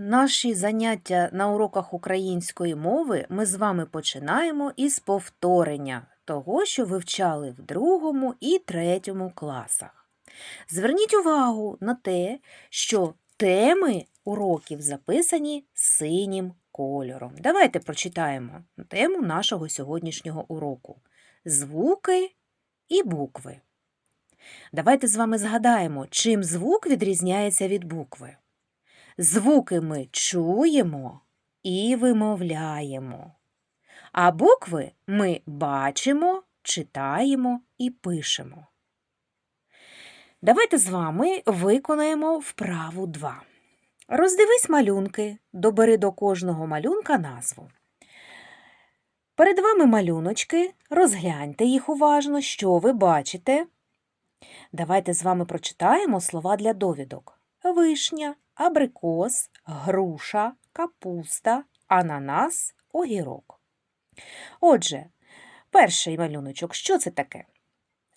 Наші заняття на уроках української мови ми з вами починаємо із повторення того, що вивчали в другому і третьому класах. Зверніть увагу на те, що теми уроків записані синім кольором. Давайте прочитаємо тему нашого сьогоднішнього уроку звуки і букви. Давайте з вами згадаємо, чим звук відрізняється від букви. Звуки ми чуємо і вимовляємо, а букви ми бачимо, читаємо і пишемо. Давайте з вами виконаємо вправу 2. Роздивись малюнки, добери до кожного малюнка назву. Перед вами малюночки, розгляньте їх уважно, що ви бачите. Давайте з вами прочитаємо слова для довідок. Вишня, абрикос, груша, капуста, ананас, огірок. Отже, перший малюночок, що це таке?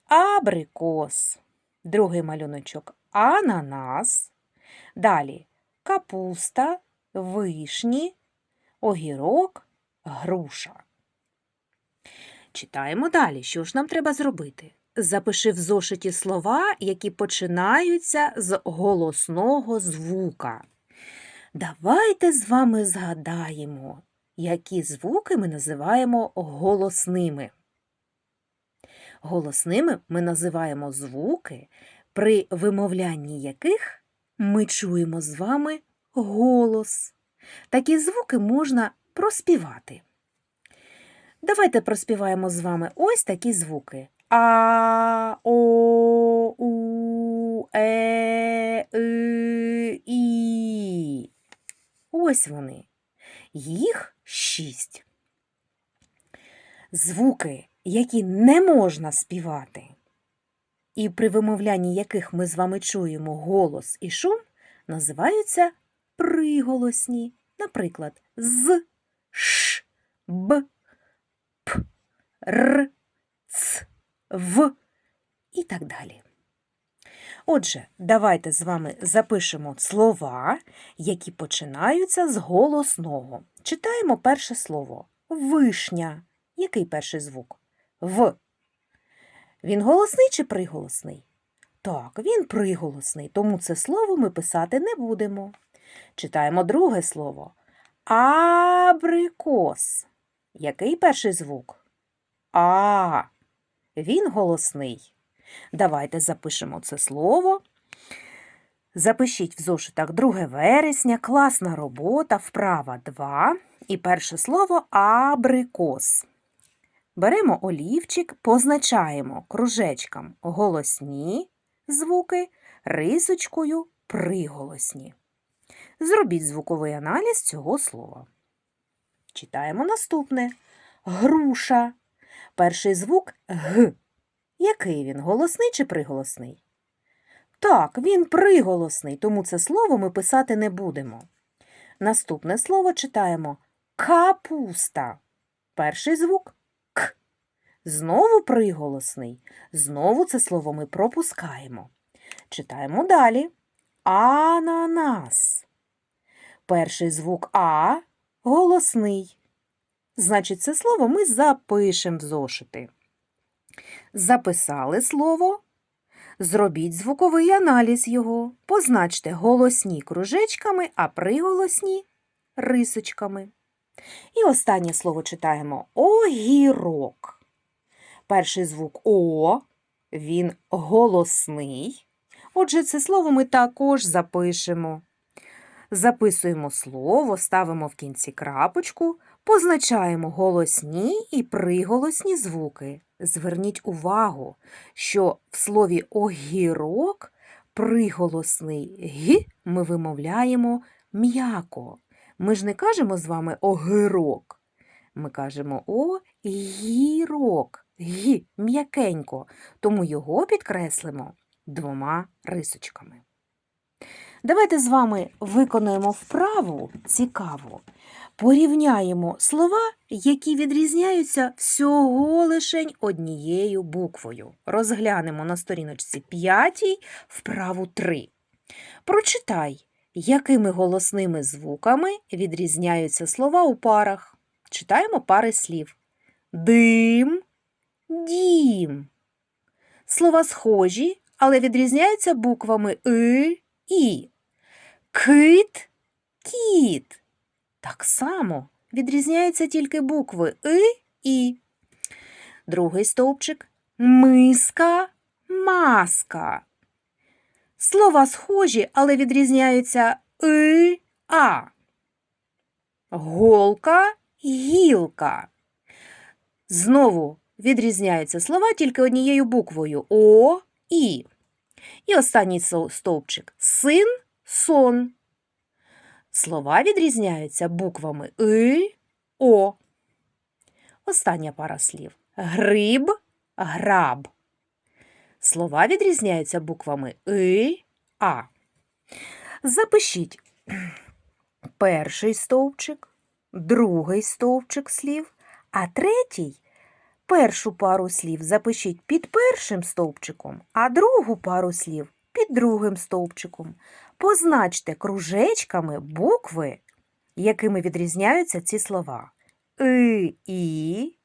Абрикос. Другий малюночок ананас. Далі капуста, вишні, огірок, груша. Читаємо далі. Що ж нам треба зробити? Запиши в зошиті слова, які починаються з голосного звука. Давайте з вами згадаємо, які звуки ми називаємо голосними. Голосними ми називаємо звуки, при вимовлянні яких ми чуємо з вами голос. Такі звуки можна проспівати. Давайте проспіваємо з вами ось такі звуки. А, І. Ось вони. Їх шість. Звуки, які не можна співати, і при вимовлянні яких ми з вами чуємо голос і шум, називаються приголосні. Наприклад, з, ш, б, п, р, ц, в і так далі. Отже, давайте з вами запишемо слова, які починаються з голосного. Читаємо перше слово вишня. Який перший звук? В. Він голосний чи приголосний? Так, він приголосний, тому це слово ми писати не будемо. Читаємо друге слово. Абрикос. Який перший звук? А. Він голосний. Давайте запишемо це слово. Запишіть в зошитах 2 вересня, класна робота, вправа 2 і перше слово абрикос. Беремо олівчик, позначаємо кружечком голосні звуки, рисочкою приголосні. Зробіть звуковий аналіз цього слова. Читаємо наступне. Груша. Перший звук Г. Який він? Голосний чи приголосний? Так, він приголосний, тому це слово ми писати не будемо. Наступне слово читаємо капуста. Перший звук К. Знову приголосний. Знову це слово ми пропускаємо. Читаємо далі. Ананас. Перший звук А голосний. Значить, це слово ми запишемо в зошити. Записали слово. Зробіть звуковий аналіз його. Позначте голосні кружечками, а приголосні рисочками. І останнє слово читаємо огірок. Перший звук О, він голосний. Отже, це слово ми також запишемо. Записуємо слово, ставимо в кінці крапочку, позначаємо голосні і приголосні звуки. Зверніть увагу, що в слові огірок приголосний г ми вимовляємо м'яко. Ми ж не кажемо з вами огірок. Ми кажемо огірок. Г м'якенько, тому його підкреслимо двома рисочками. Давайте з вами виконаємо вправу цікаву. Порівняємо слова, які відрізняються всього лишень однією буквою. Розглянемо на сторіночці 5 вправу 3. Прочитай, Якими голосними звуками відрізняються слова у парах? Читаємо пари слів. Дим, дім. Слова схожі, але відрізняються буквами и, і. Кит, кіт. Так само відрізняються тільки букви и, і. Другий стовпчик миска, маска. Слова схожі, але відрізняються и, а. Голка, гілка. Знову відрізняються слова тільки однією буквою О, І. І останній стовпчик син, сон. Слова відрізняються буквами И, О. Остання пара слів. Гриб, граб. Слова відрізняються буквами И, А. Запишіть перший стовпчик, другий стовпчик слів, а третій першу пару слів запишіть під першим стовпчиком, а другу пару слів під другим стовпчиком. Позначте кружечками букви, якими відрізняються ці слова. И, І,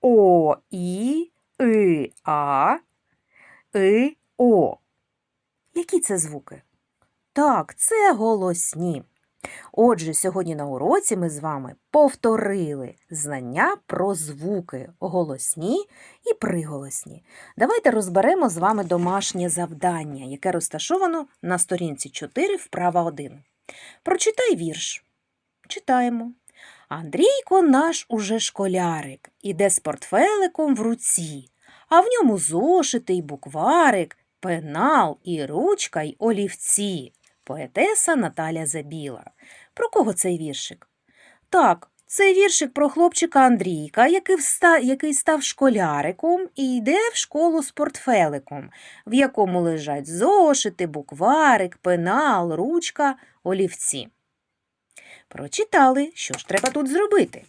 О, І, И, А, И, О. Які це звуки? Так, це голосні. Отже, сьогодні на уроці ми з вами повторили знання про звуки голосні і приголосні. Давайте розберемо з вами домашнє завдання, яке розташовано на сторінці 4, вправа 1. Прочитай вірш. Читаємо. Андрійко наш уже школярик, іде з портфеликом в руці, а в ньому зошити й букварик, пенал і ручка й олівці. Поетеса Наталя Забіла. Про кого цей віршик? Так, це віршик про хлопчика Андрійка, який, вста... який став школяриком і йде в школу з портфеликом, в якому лежать зошити, букварик, пенал, ручка, олівці. Прочитали, що ж треба тут зробити.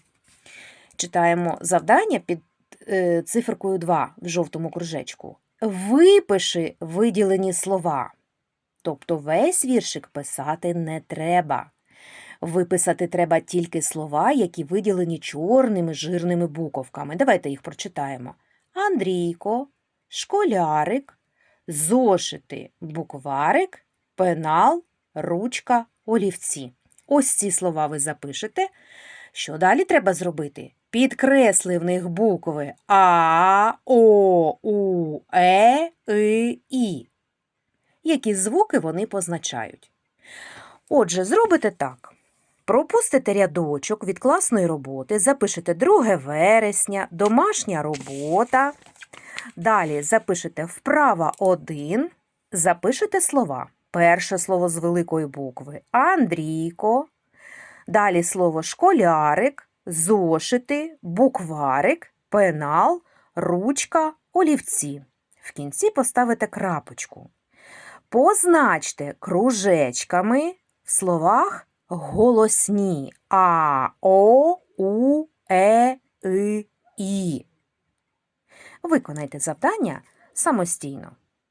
Читаємо завдання під е, циферкою 2 в жовтому кружечку. Випиши виділені слова. Тобто весь віршик писати не треба. Виписати треба тільки слова, які виділені чорними жирними буковками. Давайте їх прочитаємо. Андрійко, школярик, зошити, букварик, пенал, ручка, олівці. Ось ці слова ви запишете. Що далі треба зробити? Підкресли в них букви А, О, У, Е, И, І. Які звуки вони позначають. Отже, зробите так. Пропустите рядочок від класної роботи, запишете 2 вересня, домашня робота. Далі запишете вправа 1, запишете слова. Перше слово з великої букви Андрійко. Далі слово школярик, зошити, букварик, пенал, ручка, олівці. В кінці поставите крапочку. Позначте кружечками в словах голосні А, О, У, Е, І. Виконайте завдання самостійно.